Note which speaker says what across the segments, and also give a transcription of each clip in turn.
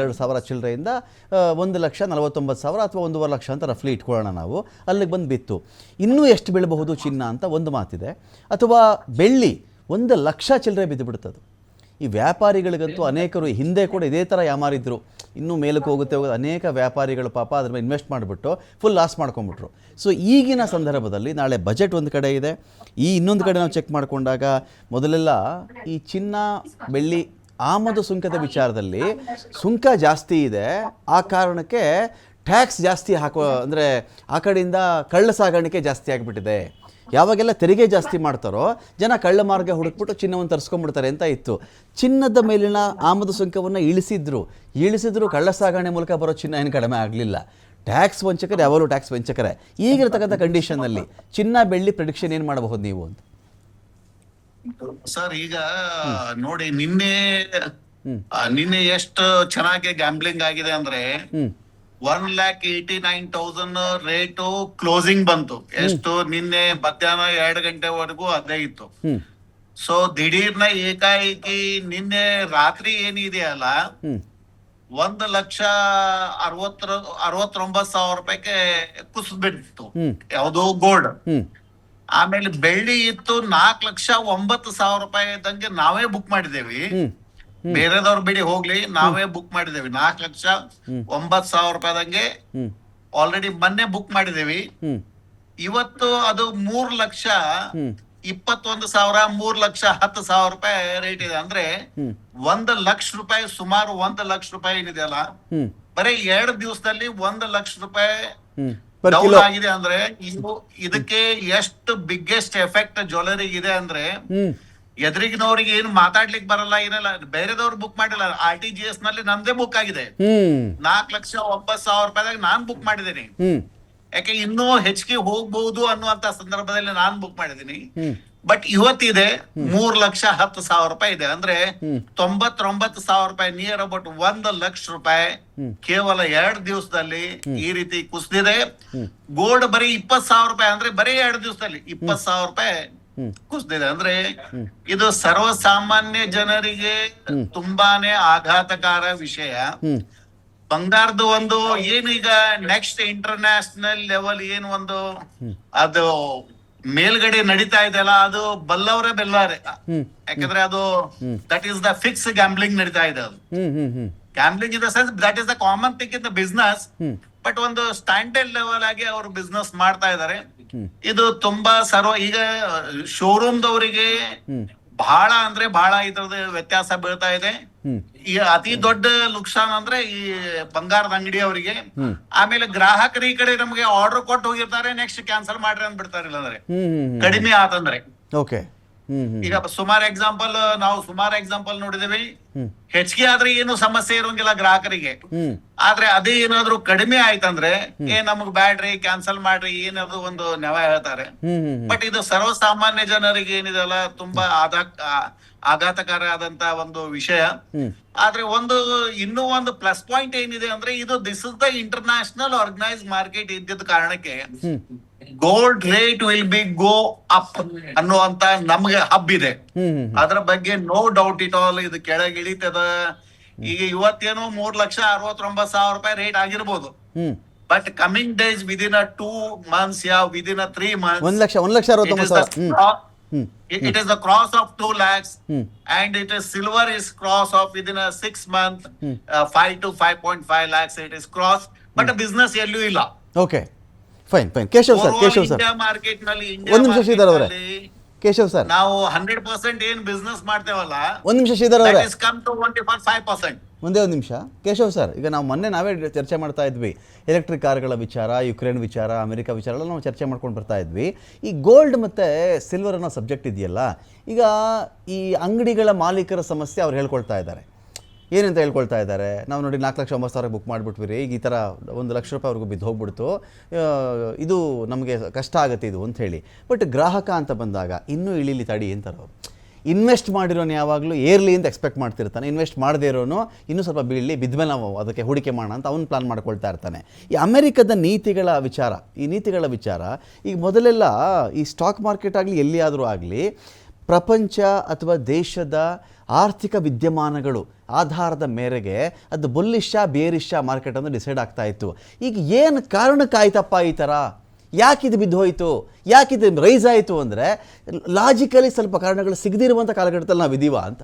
Speaker 1: ಎರಡು ಸಾವಿರ ಚಿಲ್ಲರೆಯಿಂದ ಒಂದು ಲಕ್ಷ ನಲವತ್ತೊಂಬತ್ತು ಸಾವಿರ ಅಥವಾ ಒಂದೂವರೆ ಲಕ್ಷ ಅಂತ ರಫ್ಲಿ ಇಟ್ಕೊಳ್ಳೋಣ ನಾವು. ಅಲ್ಲಿಗೆ ಬಂದು ಬಿತ್ತು. ಇನ್ನೂ ಎಷ್ಟು ಬೀಳಬಹುದು ಚಿನ್ನ ಅಂತ ಒಂದು ಮಾತಿದೆ. ಅಥವಾ ಬೆಳ್ಳಿ ಒಂದು ಲಕ್ಷ ಚಿಲ್ಲರೆ ಬಿದ್ದು ಬಿಡ್ತದೆ ಈ ವ್ಯಾಪಾರಿಗಳಿಗಂತೂ ಅನೇಕರು ಹಿಂದೆ ಕೂಡ ಇದೇ ಥರ ಯಾಮಾರಿದ್ರು. ಇನ್ನೂ ಮೇಲಕ್ಕೆ ಹೋಗುತ್ತೆ ಹೋಗೋದು ಅನೇಕ ವ್ಯಾಪಾರಿಗಳು ಪಾಪ ಅದ್ರ ಮೇಲೆ ಇನ್ವೆಸ್ಟ್ ಮಾಡಿಬಿಟ್ಟು ಫುಲ್ ಲಾಸ್ ಮಾಡ್ಕೊಂಬಿಟ್ರು ಸೊ ಈಗಿನ ಸಂದರ್ಭದಲ್ಲಿ ನಾಳೆ ಬಜೆಟ್ ಒಂದು ಕಡೆ ಇದೆ. ಈ ಇನ್ನೊಂದು ಕಡೆ ನಾವು ಚೆಕ್ ಮಾಡಿಕೊಂಡಾಗ ಮೊದಲೆಲ್ಲ ಈ ಚಿನ್ನ, ಬೆಳ್ಳಿ ಆಮದು ಸುಂಕದ ವಿಚಾರದಲ್ಲಿ ಸುಂಕ ಜಾಸ್ತಿ ಇದೆ, ಆ ಕಾರಣಕ್ಕೆ ಟ್ಯಾಕ್ಸ್ ಜಾಸ್ತಿ ಹಾಕುವ, ಅಂದರೆ ಆ ಕಡೆಯಿಂದ ಕಳ್ಳ ಸಾಗಾಣಿಕೆ ಜಾಸ್ತಿ ಆಗಿಬಿಟ್ಟಿದೆ. ಯಾವಾಗೆಲ್ಲ ತೆರಿಗೆ ಜಾಸ್ತಿ ಮಾಡ್ತಾರೋ, ಜನ ಕಳ್ಳ ಮಾರ್ಗ ಹುಡುಕ್ಬಿಟ್ಟು ಚಿನ್ನವನ್ನು ತರಿಸ್ಕೊಂಡ್ಬಿಡ್ತಾರೆ ಅಂತ ಇತ್ತು. ಚಿನ್ನದ ಮೇಲಿನ ಆಮದು ಸುಂಕವನ್ನು ಇಳಿಸಿದ್ರು. ಇಳಿಸಿದ್ರು ಕಳ್ಳ ಸಾಗಣೆ ಮೂಲಕ ಬರೋ ಚಿನ್ನ ಏನು ಕಡಿಮೆ ಆಗಲಿಲ್ಲ. ಟ್ಯಾಕ್ಸ್ ವಂಚಕರು ಯಾವಾಗಲೂ ಟ್ಯಾಕ್ಸ್ ವಂಚಕರೇ. ಈಗಿರ್ತಕ್ಕಂಥ ಕಂಡೀಷನ್ನಲ್ಲಿ ಚಿನ್ನ, ಬೆಳ್ಳಿ ಪ್ರಿಡಿಕ್ಷನ್ ಏನು ಮಾಡಬಹುದು ನೀವು ಅಂತ?
Speaker 2: ಸರ್ ಈಗ ನೋಡಿ ನಿನ್ನೆ ನಿನ್ನೆ ಎಷ್ಟು ಚೆನ್ನಾಗಿ ಗ್ಯಾಂಬ್ಲಿಂಗ್ ಆಗಿದೆ ಅಂದ್ರೆ one lakh eighty nine thousand rate closing ಬಂತು. ಎಷ್ಟು? ನಿನ್ನೆ ಮಧ್ಯಾಹ್ನ ಎರಡು ಗಂಟೆವರೆಗೂ ಅದೇ ಇತ್ತು. ಸೊ ದಿಢೀರ್ನ ಏಕಾಏಕಿ ನಿನ್ನೆ ರಾತ್ರಿ ಏನಿದೆಯಲ್ಲ ಒಂದ್ ಲಕ್ಷ ಅರವತ್ತರ ಅರವತ್ತೊಂಬತ್ ಸಾವಿರ ರೂಪಾಯಿಗೆ ಕುಸಿದ್ಬಿಡ್ತು
Speaker 1: ಯಾವ್ದು
Speaker 2: ಯಾವುದು ಗೋಲ್ಡ್ ಆಮೇಲೆ ಬೆಳ್ಳಿ ಇತ್ತು ನಾಲ್ಕು ಲಕ್ಷ ಒಂಬತ್ತು ಸಾವಿರ ರೂಪಾಯಿ ಇದ್ದಂಗೆ ನಾವೇ ಬುಕ್ ಮಾಡಿದೇವಿ ಬೇರೆದವ್ರ ಬಿಡಿ ಹೋಗ್ಲಿ ನಾವೇ ಬುಕ್ ಮಾಡಿದೇವಿ ನಾಲ್ಕು ಲಕ್ಷ ಒಂಬತ್ತು ಸಾವಿರ ರೂಪಾಯಿದಂಗೆ ಆಲ್ರೆಡಿ ಮೊನ್ನೆ ಬುಕ್ ಮಾಡಿದೇವಿ ಇವತ್ತು ಅದು ಮೂರ್ ಲಕ್ಷ ಇಪ್ಪತ್ತೊಂದು ಸಾವಿರ ಮೂರ್ ಲಕ್ಷ ಹತ್ತು ಸಾವಿರ ರೂಪಾಯಿ ರೇಟ್ ಇದೆ. ಅಂದ್ರೆ ಒಂದ್ ಲಕ್ಷ ರೂಪಾಯಿ ಸುಮಾರು ಒಂದ್ ಲಕ್ಷ ರೂಪಾಯಿ ಏನಿದೆಯಲ್ಲ
Speaker 1: ಅಲ್ಲ?
Speaker 2: ಬರೀ ಎರಡ್ ದಿವಸದಲ್ಲಿ ಒಂದ್ ಲಕ್ಷ ರೂಪಾಯಿ ಡೌನ್ ಆಗಿದೆ ಅಂದ್ರೆ ಇದು ಇದಕ್ಕೆ ಎಷ್ಟು ಬಿಗ್ಗೆಸ್ಟ್ ಎಫೆಕ್ಟ್ ಜ್ಯುವೆಲರಿಗೆ ಇದೆ ಅಂದ್ರೆ ಎದುರಿಗಿನವ್ರಿಗೆ ಏನು ಮಾತಾಡ್ಲಿಕ್ಕೆ ಬರಲ್ಲ ಏನಲ್ಲ ಬೇರೆದವ್ರು ಬುಕ್ ಮಾಡಿಲ್ಲ. ಆರ್ ಟಿ ಜಿ ಎಸ್ನಲ್ಲಿ ನಂದೇ ಬುಕ್ ಆಗಿದೆ. ನಾಲ್ಕು ಲಕ್ಷ ಒಂಬತ್ತು ಸಾವಿರ ರೂಪಾಯಿದಾಗ ನಾನ್ ಬುಕ್ ಮಾಡಿದ್ದೀನಿ. ಯಾಕೆ ಇನ್ನೂ ಹೆಚ್ಚಿಗೆ ಹೋಗ್ಬಹುದು ಅನ್ನುವಂತ ಸಂದರ್ಭದಲ್ಲಿ ನಾನ್ ಬುಕ್ ಮಾಡಿದ್ದೀನಿ. ಬಟ್ ಇವತ್ತಿದೆ ಮೂರ್ ಲಕ್ಷ ಹತ್ತು ಸಾವಿರ ರೂಪಾಯಿ ಇದೆ ಅಂದ್ರೆ. ತೊಂಬತ್ತೊಂಬತ್ತು ಸಾವಿರ ರೂಪಾಯಿ ನಿಯರ್ ಅಬೌಟ್ ಒಂದ್ ಲಕ್ಷ ರೂಪಾಯಿ ಕೇವಲ ಎರಡ್ ದಿವಸದಲ್ಲಿ ಈ ರೀತಿ ಕುಸಿದಿದೆ ಗೋಲ್ಡ್ ಬರೀ ಇಪ್ಪತ್ ಸಾವಿರ ರೂಪಾಯಿ ಅಂದ್ರೆ ಬರೀ ಎರಡ್ ದಿವಸದಲ್ಲಿ ಇಪ್ಪತ್ ಸಾವಿರ ರೂಪಾಯಿ. ಕುಸಿದಿದೆ ಅಂದ್ರೆ ಇದು ಸರ್ವಸಾಮಾನ್ಯ ಜನರಿಗೆ ತುಂಬಾನೇ ಆಘಾತಕಾರ ವಿಷಯ ಬಂಗಾರದ ಒಂದು ಏನೀಗ ನೆಕ್ಸ್ಟ್ ಇಂಟರ್ನ್ಯಾಷನಲ್ ಲೆವೆಲ್ ಏನು ಒಂದು ಅದು ಮೇಲ್ಗಡೆ ನಡೀತಾ ಇದೆಯಲ್ಲ ಅದು ಬಲ್ಲವರೇ
Speaker 1: ಬೆಲ್ಲವರೇ
Speaker 2: ಯಾಕಂದ್ರೆ ಅದು that is the fix gambling ನಡೀತಾ ಇದೆ ಅದು gambling in the sense that is the common thing in the business. But ಒಂದು ಸ್ಟ್ಯಾಂಡರ್ಡ್ ಲೆವೆಲ್ ಆಗಿ ಅವರು ಬಿಸ್ನೆಸ್ ಮಾಡ್ತಾ
Speaker 1: ಇದಾರೆ.
Speaker 2: ಇದು ತುಂಬಾ ಸರ್ವ ಈಗ ಶೋರೂಮ್ ದವರಿಗೆ. ಬಹಳ ಅಂದ್ರೆ ಬಹಳ ಇದ್ರದ ವ್ಯತ್ಯಾಸ ಬೀಳ್ತಾ ಇದೆ. ಈ ಅತಿ ದೊಡ್ಡ ನುಕ್ಸಾನ್ ಅಂದ್ರೆ ಈ ಬಂಗಾರದ ಅಂಗಡಿ ಅವರಿಗೆ. ಆಮೇಲೆ ಗ್ರಾಹಕರು ಈ ಕಡೆ ನಮಗೆ ಆರ್ಡರ್ ಕೊಟ್ಟು ಹೋಗಿರ್ತಾರೆ ನೆಕ್ಸ್ಟ್ ಕ್ಯಾನ್ಸಲ್ ಮಾಡ್ರಿ ಅಂದ್ಬಿಡ್ತಾರೆ ಇಲ್ಲಾಂದ್ರೆ ಕಡಿಮೆ ಆತಂದ್ರೆ.
Speaker 1: ಓಕೆ
Speaker 2: ಈಗ ಸುಮಾರು ಎಕ್ಸಾಂಪಲ್ ನಾವು ಸುಮಾರು ಎಕ್ಸಾಂಪಲ್ ನೋಡಿದೀವಿ. ಹೆಚ್ಚಿಗೆ ಆದ್ರೆ ಏನು ಸಮಸ್ಯೆ ಇರೋಂಗಿಲ್ಲ ಗ್ರಾಹಕರಿಗೆ. ಆದ್ರೆ ಅದೇ ಏನಾದ್ರು ಕಡಿಮೆ ಆಯ್ತಂದ್ರೆ ಏ ನಮಗ್ ಬ್ಯಾಡ್ರಿ ಕ್ಯಾನ್ಸಲ್ ಮಾಡ್ರಿ ಏನಾದ್ರು ಒಂದು ನೆವ ಹೇಳ್ತಾರೆ. ಬಟ್ ಇದು ಸರ್ವಸಾಮಾನ್ಯ ಜನರಿಗೆ ಏನಿದೆಲ್ಲ ತುಂಬಾ ಆದ ಆಘಾತಕರ ಆದಂತ ಒಂದು ವಿಷಯ. ಆದ್ರೆ ಒಂದು ಇನ್ನೂ ಒಂದು ಪ್ಲಸ್ ಪಾಯಿಂಟ್ ಏನಿದೆ ಅಂದ್ರೆ ಇದು this is the international organise market ಇದ್ದಿದ್ದ ಕಾರಣಕ್ಕೆ gold rate will be go up ಅನ್ನುವಂತ ನಮ್ಗೆ ಹಬ್ ಇದೆ.
Speaker 1: ಹ್ಞೂ ಹ್ಞೂ
Speaker 2: ಅದ್ರ ಬಗ್ಗೆ ನೋ ಡೌಟ್ ಇಟ್ ಆಲ್ ಇದು ಕೆಳಗೆ ಇಳಿತದ. ಈಗ ಇವತ್ತೇನು ಮೂರ್ ಲಕ್ಷ ಅರವತ್ತೊಂಬತ್ ಸಾವಿರ ರೂಪಾಯಿ ರೇಟ್ ಆಗಿರ್ಬೋದು. But coming days within a two months ಯಾವ within a three months
Speaker 1: it lakh a lakh of two lakhs and
Speaker 2: it is silver cross of of lakhs
Speaker 1: a
Speaker 2: six month five to five point five lakhs it is cross but business to 5.5 lakhs it is cross but a business ಎಲ್ಲೂ ಇಲ್ಲ.
Speaker 1: Okay fine fine Keshav sir Keshav sir
Speaker 2: ಮಾರ್ಕೆಟ್ನಲ್ಲಿ
Speaker 1: ಒಂದ್ ನಿಮಿಷ ಶ್ರೀಧರ್ ಅವರೇ. Keshav sir
Speaker 2: ನಾವು hundred percent ಏನ್ business ಮಾಡ್ತೇವಲ್ಲ
Speaker 1: ಒಂದು ನಿಮಿಷ ಶ್ರೀಧರ್ ಅವರೇ.
Speaker 2: Come to twenty four five percent
Speaker 1: ಒಂದೇ ಒಂದು ನಿಮಿಷ. ಕೇಶವ್ ಸರ್ ಈಗ ನಾವು ಮೊನ್ನೆ ನಾವೇ ಚರ್ಚೆ ಮಾಡ್ತಾ ಇದ್ವಿ. ಎಲೆಕ್ಟ್ರಿಕ್ ಕಾರ್ಗಳ ವಿಚಾರ ಯುಕ್ರೇನ್ ವಿಚಾರ ಅಮೆರಿಕ ವಿಚಾರ ಎಲ್ಲ ನಾವು ಚರ್ಚೆ ಮಾಡ್ಕೊಂಡು ಬರ್ತಾ ಇದ್ವಿ. ಈ ಗೋಲ್ಡ್ ಮತ್ತು ಸಿಲ್ವರ್ ಅನ್ನೋ ಸಬ್ಜೆಕ್ಟ್ ಇದೆಯಲ್ಲ ಈಗ ಈ ಅಂಗಡಿಗಳ ಮಾಲೀಕರ ಸಮಸ್ಯೆ ಅವ್ರು ಹೇಳ್ಕೊಳ್ತಾ ಇದ್ದಾರೆ. ಏನಂತ ಹೇಳ್ಕೊಳ್ತಾ ಇದ್ದಾರೆ? ನಾವು ನೋಡಿ ನಾಲ್ಕು ಲಕ್ಷ ಒಂಬತ್ತು ಸಾವಿರ ಬುಕ್ ಮಾಡಿಬಿಟ್ವಿ ರೀ ಈಗ ಈ ಥರ ಒಂದು ಲಕ್ಷ ರೂಪಾಯಿ ಅವ್ರಿಗೂ ಬಿದ್ದು ಹೋಗ್ಬಿಡ್ತು. ಇದು ನಮಗೆ ಕಷ್ಟ ಆಗುತ್ತೆ ಇದು ಅಂತ ಹೇಳಿ. ಬಟ್ ಗ್ರಾಹಕ ಅಂತ ಬಂದಾಗ ಇನ್ನೂ ಇಳಿಲಿ ತಡಿ ಅಂತಾರೆ ಅವರು. ಇನ್ವೆಸ್ಟ್ ಮಾಡಿರೋನು ಯಾವಾಗಲೂ ಏರ್ಲಿ ಅಂತ ಎಕ್ಸ್ಪೆಕ್ಟ್ ಮಾಡ್ತಿರ್ತಾನೆ. ಇನ್ವೆಸ್ಟ್ ಮಾಡದೇ ಇರೋನು ಇನ್ನೂ ಸ್ವಲ್ಪ ಬೀಳಲಿ ಬಿದ್ಮೇಲೆ ನಾವು ಅದಕ್ಕೆ ಹೂಡಿಕೆ ಮಾಡೋಣ ಅಂತ ಅವ್ನು ಪ್ಲಾನ್ ಮಾಡ್ಕೊಳ್ತಾ ಇರ್ತಾನೆ. ಈ ಅಮೆರಿಕದ ನೀತಿಗಳ ವಿಚಾರ, ಈ ನೀತಿಗಳ ವಿಚಾರ, ಈಗ ಮೊದಲೆಲ್ಲ ಈ ಸ್ಟಾಕ್ ಮಾರ್ಕೆಟ್ ಆಗಲಿ ಎಲ್ಲಿಯಾದರೂ ಆಗಲಿ ಪ್ರಪಂಚ ಅಥವಾ ದೇಶದ ಆರ್ಥಿಕ ವಿದ್ಯಮಾನಗಳು ಆಧಾರದ ಮೇರೆಗೆ ಅದು ಬುಲ್ಲಿಶ ಬೇರಿಶ ಮಾರ್ಕೆಟ್ ಅನ್ನು ಡಿಸೈಡ್ ಆಗ್ತಾ ಇತ್ತು. ಈಗ ಏನು ಕಾರಣಕ್ಕಾಯ್ತಪ್ಪ ಈ ಥರ ಯಾಕಿದು ಬಿದ್ದು ಹೋಯಿತು? ಯಾಕಿದು ರೈಸ್ ಆಯಿತು ಅಂದರೆ ಲಾಜಿಕಲಿ ಸ್ವಲ್ಪ ಕಾರಣಗಳು ಸಿಗದಿರುವಂಥ ಕಾಲಘಟ್ಟದಲ್ಲಿ ನಾವು ಇದೀವ ಅಂತ.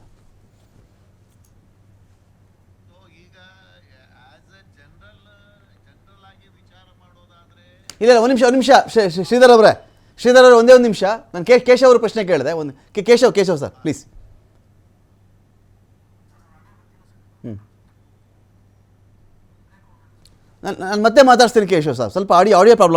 Speaker 1: ಇಲ್ಲ ಒಂದು ನಿಮಿಷ ಒಂದು ನಿಮಿಷ ಶ್ರೀ- ಶ್ರೀ- ಶ್ರೀಧರ್ ಅವರೇ. ಶ್ರೀಧರ್ ಅವರು, ಒಂದೇ ಒಂದು ನಿಮಿಷ. ನಾನು ಕೇ ಕೇಶವ್ ಅವರು ಪ್ರಶ್ನೆ ಕೇಳಿದೆ. ಒಂದು ಕೆ- ಕೇಶವ್ ಕೇಶವ್ ಸರ್ ಪ್ಲೀಸ್ ಹ್ಞೂ ನಾನು ನಾನು ಮತ್ತೆ ಮಾತಾಡ್ತೀನಿ ಕೇಶವ್ ಸರ್. ಸ್ವಲ್ಪ ಆಡಿಯೋ ಆಡಿಯೋ ಪ್ರಾಬ್ಲಮ್